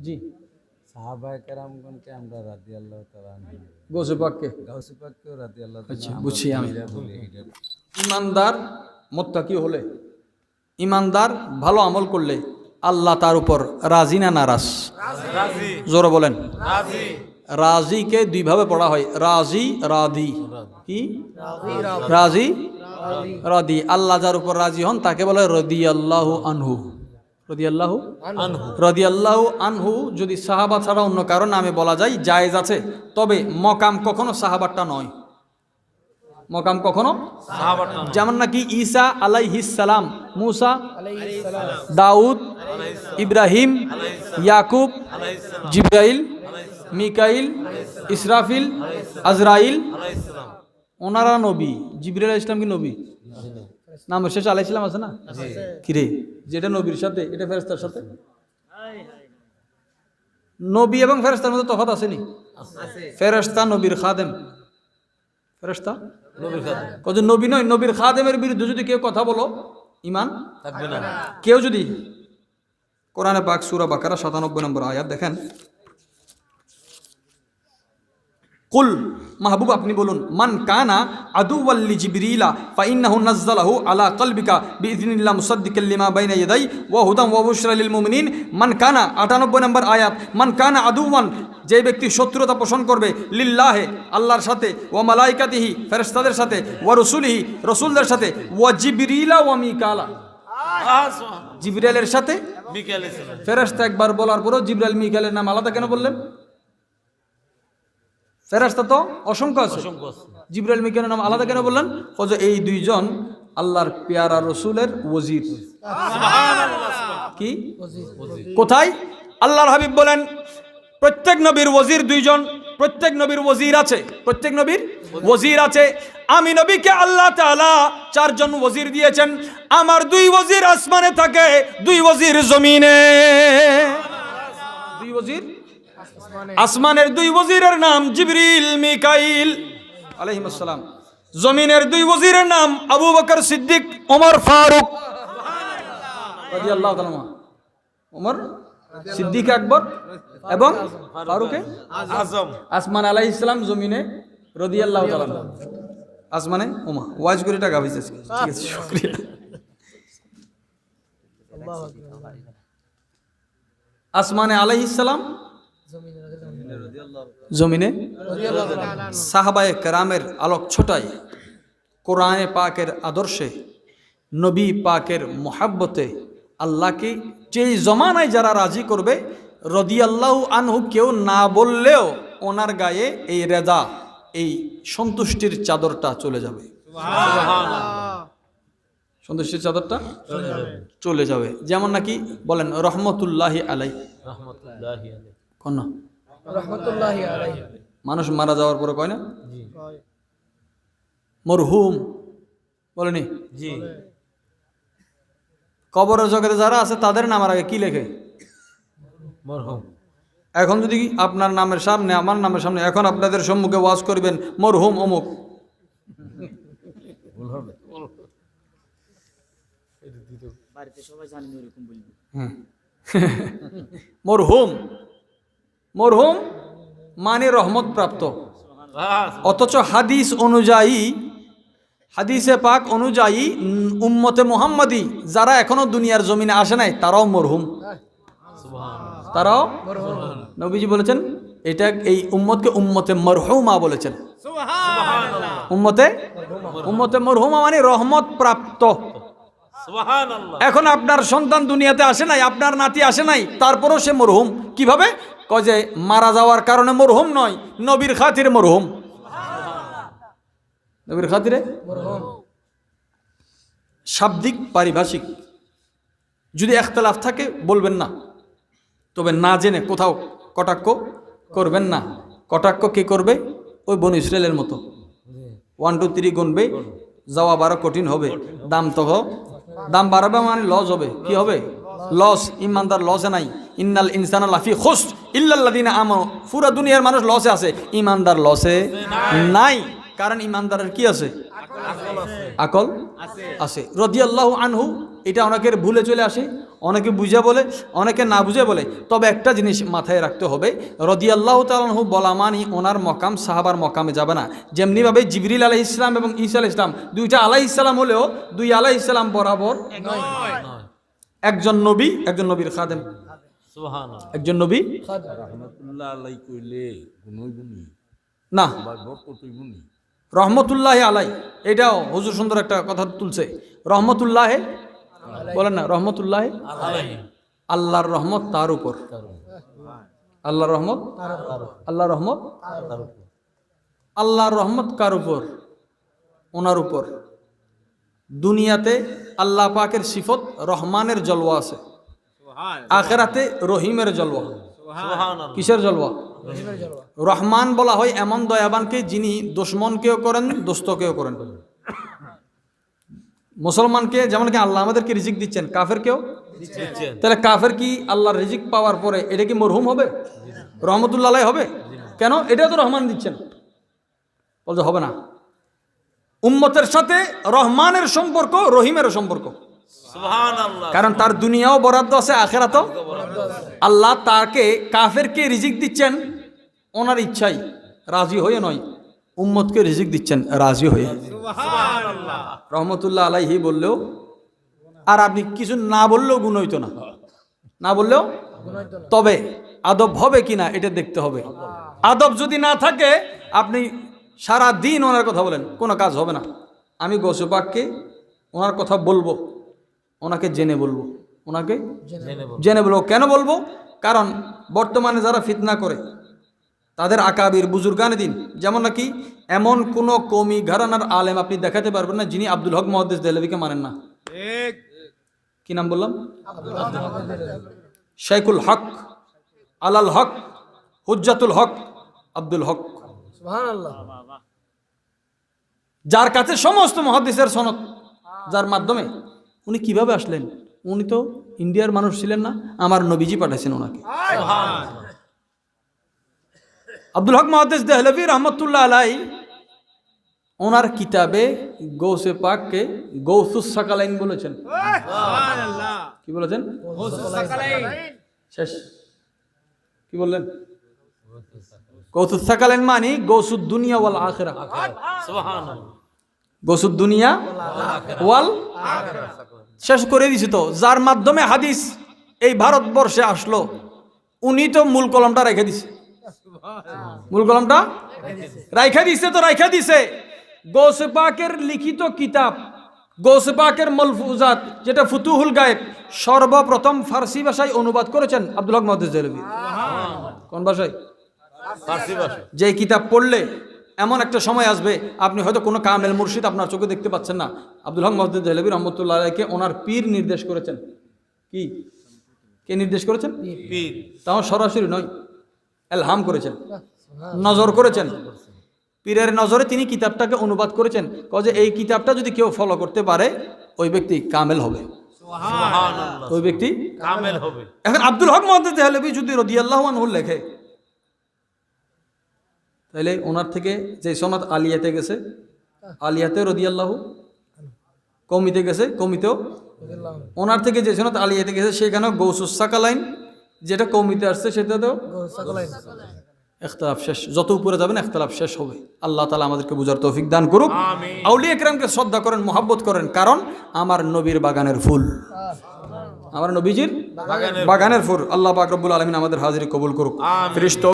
জি। আমরা গাউসে আচ্ছা, বুঝছি আমি। ইমানদার মোত্তাকি হলে ইমানদার ভালো আমল করলে আল্লাহ তার উপর রাজি না নারাজ? জোরে বলেন। রাজিকে দুইভাবে পড়া হয় রাজি রাদি কি? রাজি রাদি আল্লাহ যার উপর রাজি হন তাকে বলে রদি আল্লাহ আনহু। রদি আল্লাহ রদি আল্লাহ আনহু যদি সাহাবা ছাড়া অন্য কারও নামে বলা যায় জায়েজ আছে। তবে মকাম কখনো সাহাবারটা নয়। মকাম কখনো যেমন নাকি ঈসা সালাম মুসা দাউদ ইব্রাহিম ইয়াকুব জিব্রাইল মিকাইল ইসরাফিল আজরাইল। ওনারা নবী। জিব্রাইল ইসলাম কি নবী? নাম শেষ আলাইসালাম আছে না? কিরে? যেটা নবীর সাথে এটা ফেরেস্তার সাথে? নবী এবং ফেরেস্তার মধ্যে তফাৎ আসেনি? ফেরেস্তা নবীর খাদেম। ফেরেস্তা কত নবী নয় নবীর খাদেমের বিরুদ্ধে যদি কেউ কথা বলো ইমান? থাকবে না। কেউ যদি? কোরআনে পাক সুরা বাকারা সাতানব্বই নম্বর আয়াত দেখেন। কুল মাহবুব আপনি বলুন মান কানা আদুওয়াল্লি জিবরিলা ফাইন্নাহু নাজ্জালাহু আলা কলবিকা বিইذনিল্লাহ মুসাদ্দিকাল লিমা বাইনা ইয়াদাই ওয়া হুদাম ওয়া বুশরা লিল মুমিনিন। মান কানা 98 নম্বর আয়াত মান কানা আদুওয়ান যে ব্যক্তি শত্রুতা পোষণ করবে লিল্লাহে আল্লাহর সাথে ওয়া মালাইকাতিহি ফেরেশতাদের সাথে ওয়া রসুলিহি রসুলদের সাথে ওয়া জিবরিলা ওয়া মিকালা। জিবরাইলের সাথে? ফেরেশতা একবার বলার পরও জিবরাইল মিকালের নাম আলাদা কেন বললেন? ফেরেশতা তো? অসংখ্য আছে। জিবরাইল মিকালের নাম আলাদা কেন বললেন? যে এই দুইজন আল্লাহর পেয়ারা রসুলের ওজির কি? কোথায়? আল্লাহর হাবিব বলেন প্রত্যেক নবীর ওজির দুইজন প্রত্যেক নবীর ওজির আছে। প্রত্যেক নবীর ওজির আছে। আমি নবীকে আল্লাহ তাআলা চারজন ওজির দিয়েছেন। আমার দুই ওজির আসমানে থাকে দুই ওজির জমিনে। দুই ওজির আসমানের দুই ওজিরের নাম জিবরিল মিকাইল আলাইহিম আসসালাম। জমিনের দুই ওজিরের নাম আবু বকর সিদ্দিক ওমর ফারুক। ওমর সিদ্দিক আকবর এবং ফারুকে আজম। আসমান আলাই ইসলাম জমিনে রদিয়াল্লাহ তালান আসমানে ওমা ওয়াজ করে টাকা হয়েছে ঠিক আছে শুক্রিয়া। আসমানে আলাই ইসলাম জমিনে সাহাবায়ে কেরামের আলোক ছোটায় কোরআনে পাকের আদর্শে নবী পাকের মোহাব্বতে আল্লাহকে যেই জমানায় যারা রাজি করবে রদিয়াল্লাহ আনহু কেউ না বললেও ওনার গায়ে এই রেজা এই সন্তুষ্টির চাদরটা চলে যাবে। সন্তুষ্টির চাদরটা? চলে যাবে। যেমন নাকি বলেন রহমতুল্লাহি আলাই রহমতুল্লাহ কন। না? মানুষ মারা যাওয়ার পরে কয় না? মরহুম। বলেনি? জি। কবরের জগতে যারা আছে তাদের নামের আগে কি লেখে? মরহুম। এখন যদি আপনার নামের সামনে আমার নামের সামনে এখন আপনাদের সম্মুখে ওয়াজ করবেন মরহুম অমুক। হুম। মরহুম। মরহুম মানে রহমত প্রাপ্ত। অথচ হাদিস অনুযায়ী হাদিসে পাক অনুযায়ী উম্মতে মোহাম্মদী যারা এখনও দুনিয়ার জমিনে আসে নাই তারাও মরহুম। তারাও নবীজি বলেছেন এটা এই উম্মতকে উম্মতে মরহুমা বলেছেন। উম্মতে উম্মতে মরহুমা মানে রহমত প্রাপ্ত। এখন আপনার সন্তান দুনিয়াতে আসে নাই আপনার নাতি আসে নাই তারপরও সে মরহুম। কীভাবে? কয় যে, মারা যাওয়ার কারণে মরহুম নয়, নবীর খাতিরে মরহুম। নবীর খাতিরে? শাব্দিক, পারিভাষিক। যদি একতলাফ থাকে, বলবেন না। তবে না জেনে কোথাও কটাক্ষ করবেন না। কটাক্ষ কে করবে? ওই বন ইসরায়েলের মতো। ওয়ান টু থ্রি গুনবে, যাওয়া বারো কঠিন হবে। দাম তো দাম বাড়াবে মানে লস হবে। কি হবে? লস। ইমানদার লসে নাই। ইন্নাল ইনসান লাফি খুশ ইল্লাল্লাদিনা আমো পুরা দুনিয়ার মানুষ লসে আছে। ইমানদার লসে নাই। কারণ ইমানদারের কি আছে? আকল আছে। রদিয়াল্লাহু আনহু এটা অনেকের ভুলে চলে আসে অনেকে বুঝে বলে অনেকে না বুঝে বলে। তবে একটা জিনিস মাথায় রাখতে হবে রদিয়াল্লাহ তালাহু বলা মানি ওনার মকাম সাহাবার মকামে যাবে না। যেমনিভাবে জিবরিল আলাহ ইসলাম এবং ঈসা আলাহ ইসলাম দুইটা আলাহ ইসলাম হলেও দুই আলাহ ইসলাম বরাবর একজন নবী একজন নবীর খাদেম। একজন নবী? না। রহমতুল্লাহ আলাই। এটাও হুজুর সুন্দর একটা কথা তুলছে। রহমতুল্লাহ? বলেন না রহমতুল্লাহ? আল্লাহর রহমত তার উপর। আল্লাহর রহমত? আল্লাহর রহমত? আল্লাহর রহমত কার উপর? ওনার উপর। দুনিয়াতে আল্লাহ পাকের সিফত রহমানের জলওয়া আছে। আখেরাতে রহিমের জলওয়া। কিসের জলওয়া? রহমান বলা হয় এমন দয়াবানকে যিনি দুশ্মনকেও করেন দোস্তকেও করেন। মুসলমানকে যেমন কি আল্লাহ আমাদেরকে রিজিক দিচ্ছেন কাফেরকেও? দিচ্ছেন। তাহলে কাফের কি আল্লাহর রিজিক পাওয়ার পরে এটা কি মরহুম হবে? রহমতুল্লাহ হবে? কেন? এটাও তো রহমান দিচ্ছেন। বলতে হবে না। উম্মতের সাথে রহমানের সম্পর্ক রহিমের সম্পর্ক। কারণ তার দুনিয়াও বরাদ্দ আছে আখেরাতও। আল্লাহ তাকে কাফেরকে রিজিক দিচ্ছেন ওনার ইচ্ছাই। রাজি হয়ে নয় উম্মতকে রিজিক দিচ্ছেন রাজি হয়ে। রহমতুল্লাহ আলাইহি বললেও আর আপনি কিছু না বললেও গুণ হইতো না। না বললেও তবে আদব হবে কিনা এটা দেখতে হবে। আদব যদি না থাকে আপনি সারা দিন ওনার কথা বলেন কোনো কাজ হবে না। আমি গোসবাককে ওনার কথা বলব। ওনাকে জেনে বলব। ওনাকে জেনে বলব। কেন বলব? কারণ বর্তমানে যারা ফিতনা করে তাদের আকাবির বুজুর্গানে দিন। যেমন নাকি এমন কোনো কমি ঘরানার আলেম আপনি দেখাতে পারবেন না যিনি আব্দুল হক মহাদ্দেশ দেহলভিকে মানেন না। কি নাম বললাম? শেখুল হক আলাল হক হুজ্জাতুল হক আব্দুল হক। যার কাছে সমস্ত মহাদিসের সনদ যার মাধ্যমে উনি কীভাবে আসলেন? উনি তো ইন্ডিয়ার মানুষ ছিলেন না আমার নবীজি পাঠাইছেন ওনাকে। আব্দুল হক মহাদিস দেহলভি রহমতুল্লাহ আলাই ওনার কিতাবে গৌসে পাককে গৌসুস সাকালাইন বলেছেন। কি বলেছেন? শেষ। কি বললেন? গৌসুস সাকালাইন মানে গৌসুদ দুনিয়া ওয়াল আখেরা। গসুদ দুনিয়া ওয়াল শেষ করে দিছি তো যার মাধ্যমে হাদিস এই ভারতবর্ষে আসলো উনি তো মূল কলমটা রেখে দিছে। মূল কলমটা? রাইখা দিছে তো রাইখা দিছে। গৌসে পাকের লিখিত কিতাব গৌসে পাকের মলফুজাত যেটা ফুতুহুল গায়েব সর্বপ্রথম ফার্সি ভাষায় অনুবাদ করেছেন আব্দুল হক দেহলভি কোন ভাষায়? যে কিতাব পড়লে এমন একটা সময় আসবে আপনি হয়তো কোনো কামেল মুর্শিদ আপনার চোখে দেখতে পাচ্ছেন না। আব্দুল হক মসজিদ দেহলবী রহমতুল্লাহ আলাইকে ওনার পীর নির্দেশ করেছেন। কি? কে নির্দেশ করেছেন? পীর। তাও সরাসরি নয় এলহাম করেছেন। নজর করেছেন। পীরের নজরে তিনি কিতাবটাকে অনুবাদ করেছেন। ক যে এই কিতাবটা যদি কেউ ফলো করতে পারে ওই ব্যক্তি কামেল হবে। ওই ব্যক্তি কামেল হবে। এখন আব্দুল হক মহাদ্দেদ দেহলবি যদি রদিয়াল্লাহ লেখে তাহলে ওনার থেকে যে সনদ আলিয়াতে গেছে আলিয়াতে রদিয়াল্লাহ কমিতে গেছে কমিতেও ওনার থেকে যে সনদ আলিয়াতে গেছে সেখানেও গৌসুস সাকালাইন যেটা কমিতে আসছে সেটাতেও এখতলাফ শেষ। যত উপরে যাবেন এখতলাফ শেষ হবে। আল্লাহ তালা আমাদেরকে বুঝার তৌফিক দান করুক। আউলিয়া একরামকে শ্রদ্ধা করেন মোহাব্বত করেন কারণ আমার নবীর বাগানের ফুল। আমার নবীজির বাগানের ফুল। আল্লাহ পাক রব্বুল আলমিন আমাদের হাজিরি কবুল করুক। ফিরিস্ত